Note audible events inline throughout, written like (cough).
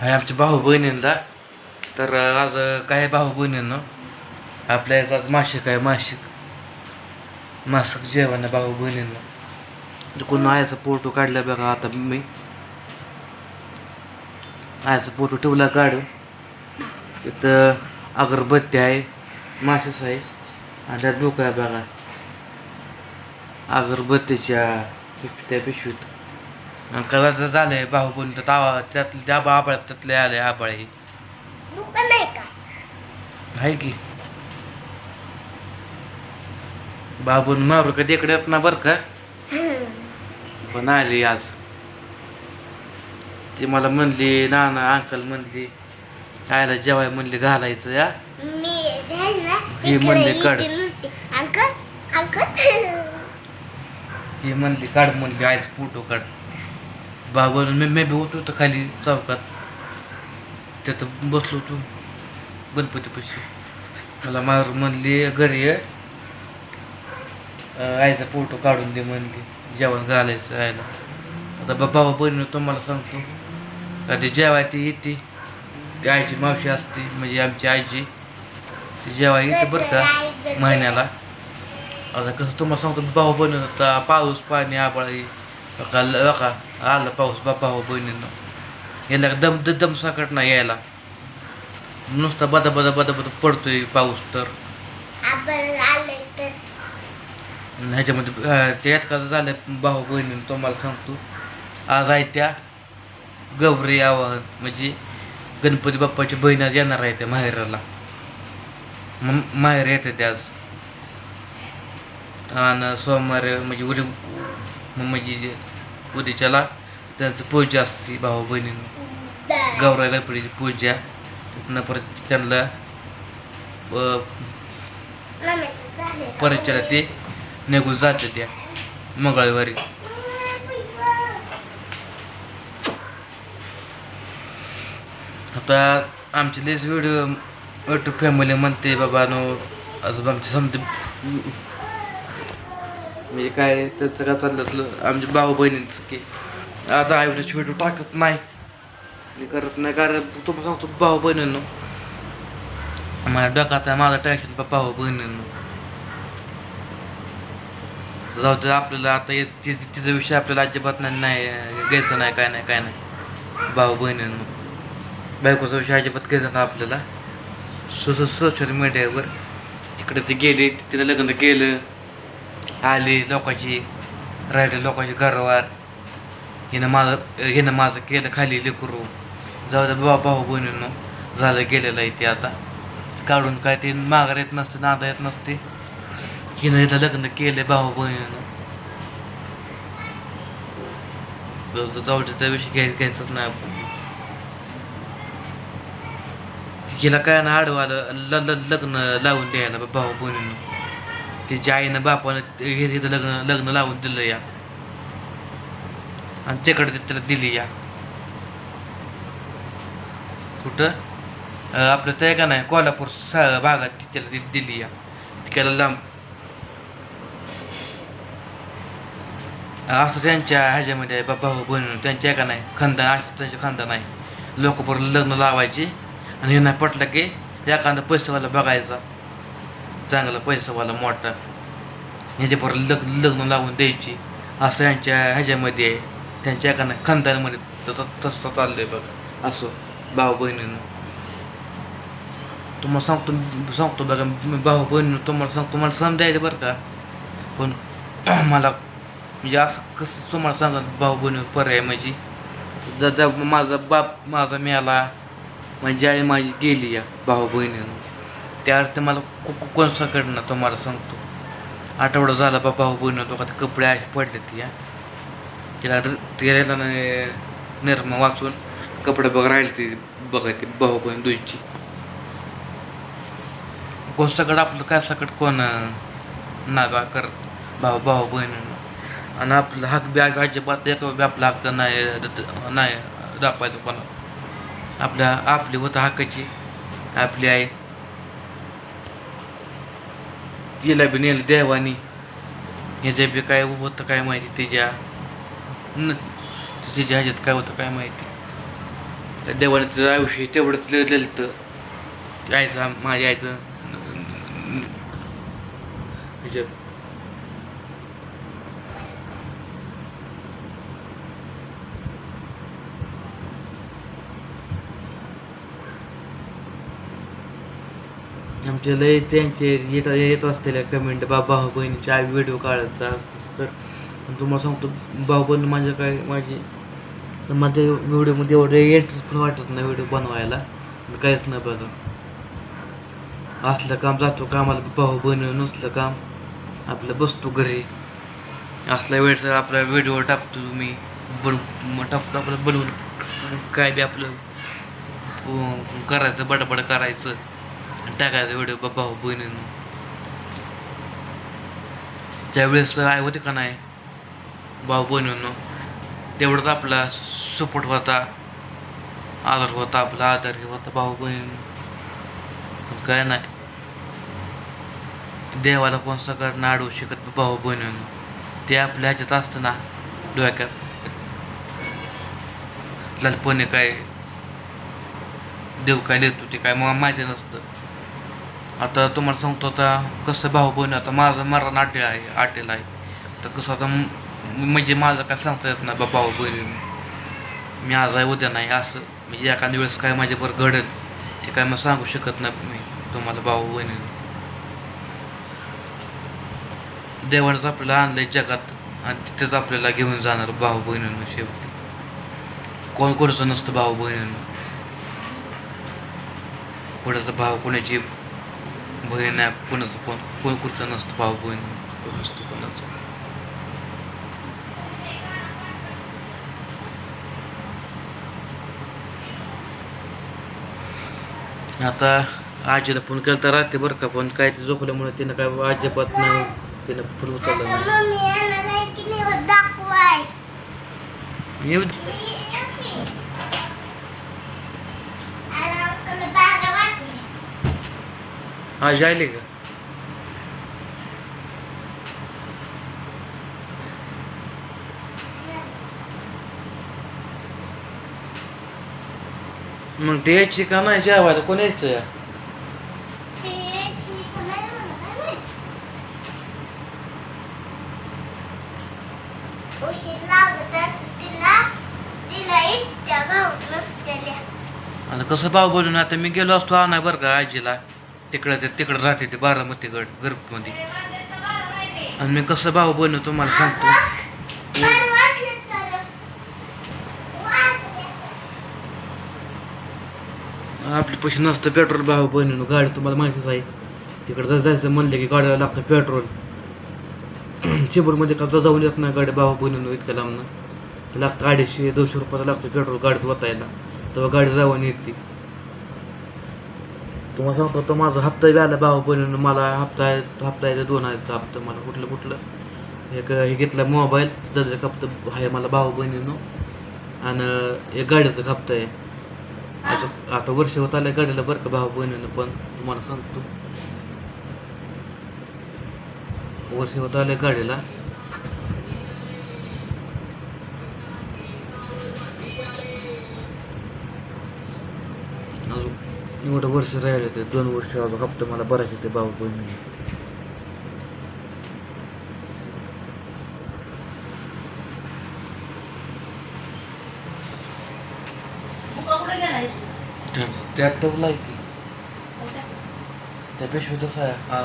आहे आमच्या भाऊ बहिणींना तर आज काय भाऊ बहिणींना आपल्या याचं आज मासिक आहे मासिक. मासिक जेवण आहे भाऊ बहिणींना कोण आयाचा फोटो काढला बघा आता मी. आयाचा फोटो ठेवला काढून तिथं अगरबत्ती आहे माशीस आहे. आणि त्यात डोकं आहे बघा. अगरबत्तीच्या त्या पिशवीत. करायचं झालंय भाऊ तर तावा त्यातले त्या आबाळ त्यातले आले आबाळ हे. दुकान नाही का? आहे की. बाबून मारू कधी इकडे येत ना बरं का? पण आली आज. ती मला म्हणली नाना अंकल म्हणली आयला जेवाय म्हणली घालायचं या. ही म्हणली काढ. म्हणते. Uncle uncle. ही म्हणली काढ म्हणली आईच फोटो काढ. बाबा मी मी बी होतो तर खाली चौकात. तिथं बसलो होतो. गणपतीपाशी. मला मारू म्हणली घरी ये. आईचा फोटो काढून दे म्हणली जेवण घालायचं आईला. आता बाबा बहिणी तुम्हाला सांगतो आता ते जेवाय ती येते. ती आईची मावशी असते म्हणजे आमची आईची ती जेवाय येते बरं का महिन्याला. आता कसं तुम्हाला सांगतो भाऊ बहिणी आता पाऊस पाणी आबाळी का का आलं पाऊस बा भाऊ बहिणीनं. याला दम दम सकट नाही यायला. नुसता बदा बदा बदा बदा पडतोय पाऊस तर. ह्याच्यामध्ये अं, ते यात कसं झालं भाऊ बहिणीनं तुम्हाला सांगतो. आज आहे त्या गौरी आवाहन. म्हणजे गणपती बाप्पाची बहीण आज येणार आहे त्या माहेराला. माहेर येते ते आज. आणि सोमवार म्हणजे उद्या म्हणजे जे उद्याच्याला त्यांचं पूजा असते भाऊ बहिणीनं गौरा गणपतीची पूजा त्यांना परत त्यांना अं, परिचयाला ते निघून जाते त्या मंगळवारी. आता आमचे लेस व्हिडिओ युट्यूब फॅमिली म्हणते बाबा नो असं आमचे समजे म्हणजे काय त्यांचं काय चाललं असलं आमच्या भाऊ बहिणींचं की आता आईवडीचे व्हिडिओ टाकत नाही. मी करत नाही कारण तुम्हाला सांगतो भाऊ बहिणींनो. माझ्या डोक्यात आहे माझा टेन्शन भाऊ बहिणींनो. जाऊ दे आपल्याला आता हे तिचा विषय आपल्याला अजिबात नाही नाही घ्यायचं नाही काय नाही काय नाही. भाऊ बहिणींनो. बायकोचा विषय अजिबात घ्यायचा ना आपल्याला. सोशल मीडियावर तिकडे ते गेले तिला लग्न केलं. आले लोकांची राहिले लोकांची घरवार. हिनं माझं हिनं माझं केलं खाली लेकरू. जाऊ दे बा भाऊ बहिणींनो झालं गेलेलं आहे ते आता. काढून काय ते माघार येत नसते नादा येत नसते. हिनं इथं लग्न केलं भाऊ बहिणीनं. जाऊ- जाऊ दे त्याविषयी घ्याय घ्यायचंच नाही आपण. हिला काय ना आडवालं ल ल- लग्न लावून द्यायला बा- भाऊ बहिणीनं. तिच्या आईनं बापानं ते- हे लग्न लग्न लावून दिलं या. आणि त्याकडे त्याला दिली या. कुठं? आपलं ते का नाही कोल्हापूर सा भागात त्याला दि- दिली या. तिकडे लांब. असं त्यांच्या ह्याच्यामध्ये आहे, भाऊ बहिणी त्यांच्या एका नाही खानदान असं त्यांचे खानदान आहे. लोकपूर लग्न लावायचे. आणि ह्यांना पटलं की एखादा पैसेवाला बघायचा. चांगला पैसावाला मोठा. ह्याच्या लग लग्न लावून द्यायची. असं यांच्या ह्याच्यामध्ये आहे त्यांच्या एका नाही खानदानामध्ये त- त- तसं चाललंय बघा. असं भाऊ बहिणीनं. तुम्हाला सांगतो सांगतो बघा मी भाऊ बहिणीनं तुम्हाला सांगतो मला समजायचं बरं का? पण (clears throat) मला म्हणजे असं कसं तुम्हाला सांगत भाऊ बहिणी पर्याय म्हणजे? जर माझा बाप माझा मेला माझी आई माझी गेली या भाऊ बहिणीनं. त्या अर्थ मला को- कोणसाकडनं तुम्हाला सांगतो. आठवडा झाला बा भाऊ बहिणी तो ते कपडे असे पडले या. तिला तिला निर्मा वाचून कपडे बघ राहिले ते बघायचे भाऊ बहीण दुईची कोणसाकडं आपलं काय सकट कोण ना बा करत भाऊ भाऊ बहीण आणि आपलं हक बी अजिबात एक बी आपला हक्क नाही नाही दाखवायचं कोणा आपल्या आपली होतं हक्काची आपली आई तिला बी नेलं देवानी. ह्याच्या बी काय होतं काय माहिती तिच्या. न तिच्या ह्याच्यात काय होतं काय माहिती. त्या देवाने तिचं आयुष्य तेवढंच लिहिलं तर माझ्या आईचं ह्याच्यात आमच्या लय त्यांचे येत येत असलेल्या कमेंट बा भाऊ बहिणीचे आई व्हिडिओ काढायचा तर. तुम्हाला सांगतो भाऊ बहीण माझ्या काय माझी तर माझ्या व्हिडिओमध्ये एवढं इंटरेस्ट पण वाटत नाही व्हिडिओ बनवायला. काहीच नाही बघा. असलं काम जातो कामाला भाऊ बहिणी नसलं काम. आपलं बसतो घरी. असल्या वेळचं आपला व्हिडिओ टाकतो मी बन मग टाकतो आपलं बनवून. काय बी आपलं करायचं बडबड करायचं. टाकायचं व्हिडिओ भाऊ हो, बहिणीनं. ज्यावेळेस आई होते का नाही भाऊ बहिणीनं तेवढंच आपला सपोर्ट होता आदर होता आपला आदर होता भाऊ बहीण पण काय नाही. देवाला कोण सगळं नाडू शकत भाऊ बहिणीनं. ते आपल्या ह्याच्यात असतं ना डोक्यात. लालपणे काय देव काय देतो ते काय मला माहिती नसतं. आता तुम्हाला सांगतो आता कसं भाऊ बहिणी आता माझं मरण आटेल आहे आटेल आहे. तर कसं आता म्हणजे माझं काय सांगता येत नाही बा भाऊ बहिणी. मी आज आहे उद्या नाही असं. म्हणजे एखाद्या वेळेस काय माझ्याबरोबर घडेल ते काय मग सांगू शकत नाही मी तुम्हाला भाऊ बहिणी देवानंच आपल्याला आणलंय जगात आणि तिथेच आपल्याला घेऊन जाणार भाऊ बहिणीनं शेवटी. कोण कोणाचं नसतं भाऊ बहिणीनं. कोणाचा भाव कोणाची बहीण आहे कोणाचं कोण कोण कुठचं नसतं भाऊ बहीण कोण नसतं कोणाचं. आता आजीला फोन केला तर राहते बरं का पण काय ते झोपल्यामुळे तिनं काय अजिबात नाही तिनं फोन उचलला नाही मम्मी येणार आहे की नाही दाखवाय येऊ अंकल बारा वाजले आज आले का? मग ते यायची का नाही? जेवायला कोण यायचं? आता कसं भाऊ बोलून? आता मी गेलो असतो आणा बरं का आजीला. तिकडं ते तिकडं राहते ते बारामतीगड गरपमध्ये आणि मी कसं भाऊ बनू तुम्हाला सांगतो. आपले पैसे नसतं पेट्रोल भाव बनवणं गाडी तुम्हाला माहितीच आहे. तिकडं जर जायचं म्हणलं की गाडीला लागतं पेट्रोल चिबूरमध्ये का जाऊन येत नाही गाडी भाव बनवून इतक्या लांबनं? ते लागतं अडीचशे दोनशे रुपयाचा लागतं पेट्रोल गाडीत वतायला. तेव्हा गाडी जाऊन येते. तुम्हाला सांगतो तो माझा हप्ता बी आला भाऊ बनवून मला हप्ता आहे हप्ता आहे दोन आहेत हप्ता मला कुठलं कुठलं. एक हे घेतलं मोबाईल त्याचं हप्ता आहे मला भाऊ बहिणीनं. आणि एक गाडीचं हप्ता आहे. आता आता वर्ष होत आलं गाडीला बरं का भाऊ बहिणीनं पण तुम्हाला सांगतो. वर्ष होत आलं गाडीला. एवढं वर्ष राहिले ते दोन वर्ष हप्ता मला भरायचे ते भाऊ बहिणी. त्यात ठेवलाय की. त्या पेशवी तसा आहे हा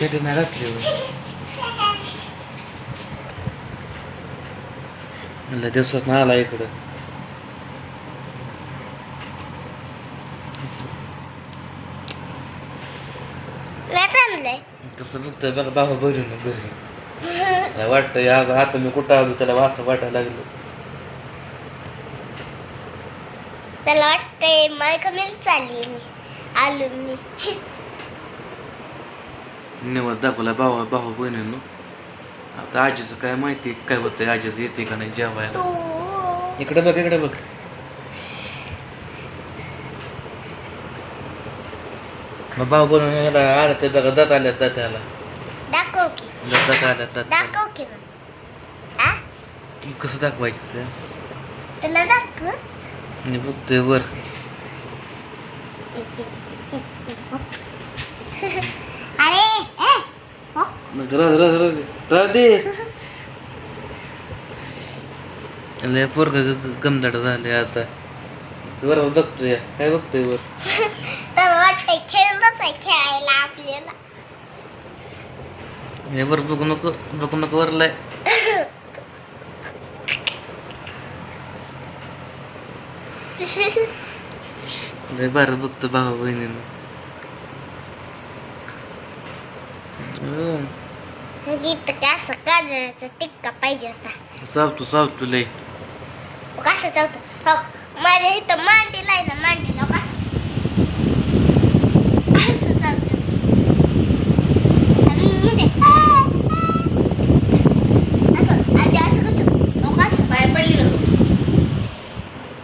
नाही घातली म्हणलं दिवसात ना आला इकडं कसं बघतोय बघा भाऊ बहिणी घरी काय वाटतंय आज आता मी कुठं आलो त्याला असं वाटायला लागलं त्याला वाटतंय मला कमी चालली मी आलो मी निवड दाखवला भाऊ भाऊ बहिणींनो आता आजीचं काय माहिती काय होतंय आजीचं येते का नाही जेवायला इकडे बघ इकडे बघ मग भाऊ बनवून याला आलं ते बघा दात आल्यात दात्याला दाखव की दात आल्यात दात दाखव की मग आ कसं दाखवायचं ते तुला दाखव मी बघतोय वर लय पोरग गमदाट झाले आता वर बघतोय काय बघतोय वर तर वाटतंय खेळणंच आहे खेळायला आपल्याला हे वर बघू नको बघू नको वरलाय लय बरं बघतो भाऊ बहिणीनं गीत का असं गाजराचा टिक्का पाहिजे होता. चावतो चावतो लय. कसं चावतं हो माझ्या इथं मांडीला आहे ना मांडीला का असं चावतं आणि म्हणजे, आ, आ. असं, आधी असं करतो. हो, कसं? पाय पडली का तू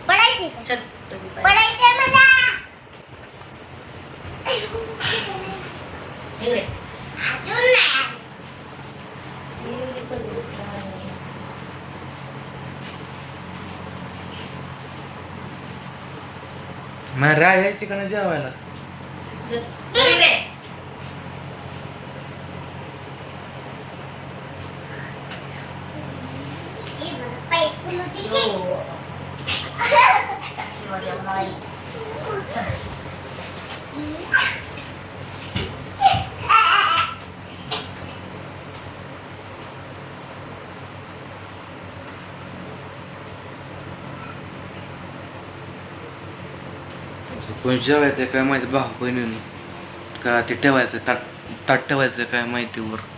पडायची का? चल तुम्ही पाय. पडायचंय मला इकडे. अजून नाही नाही जेवायला इकडे. हे बघ, पाय फुलं दिली. यो. टॅक्सीमध्ये आम्हाला आई. चल. कोण जेवायचं काय माहिती भाऊ बहिणीनं. का ते ठेवायचं ताट ताट ठेवायचं काय माहितीवर.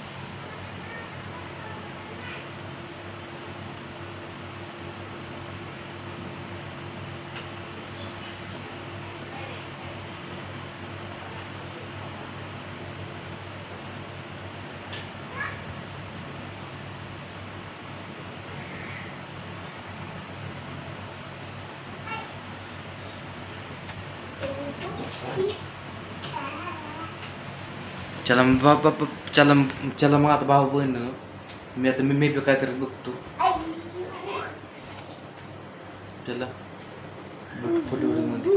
चला मग बा- चला मग- चला मग आता भाऊ बहिण. मी आता मी मी बी काहीतरी बघतो. चला. बघ फुलवडीमध्ये